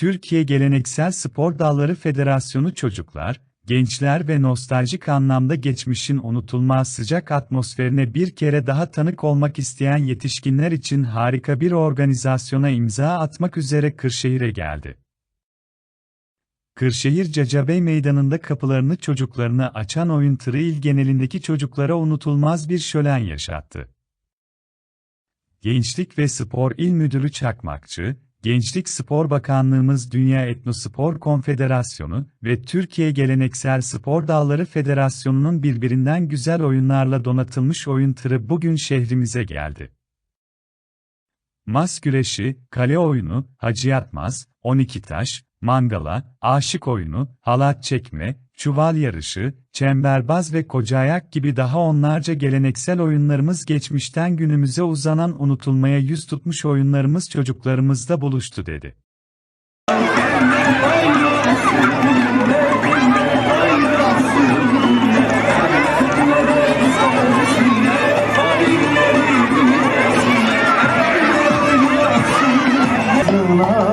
Türkiye Geleneksel Spor Dalları Federasyonu çocuklar, gençler ve nostaljik anlamda geçmişin unutulmaz sıcak atmosferine bir kere daha tanık olmak isteyen yetişkinler için harika bir organizasyona imza atmak üzere Kırşehir'e geldi. Kırşehir Cacabey Meydanı'nda kapılarını çocuklarına açan oyun tırı il genelindeki çocuklara unutulmaz bir şölen yaşattı. Gençlik ve Spor İl Müdürü Çakmakçı, Gençlik Spor Bakanlığımız Dünya Etnospor Konfederasyonu ve Türkiye Geleneksel Spor Dalları Federasyonu'nun birbirinden güzel oyunlarla donatılmış oyun tırı bugün şehrimize geldi. Mas güreşi, kale oyunu, hacı yatmaz, 12 taş, Mangala, aşık oyunu, halat çekme, çuval yarışı, çemberbaz ve kocayak gibi daha onlarca geleneksel oyunlarımız geçmişten günümüze uzanan unutulmaya yüz tutmuş oyunlarımız çocuklarımızda buluştu dedi. Allah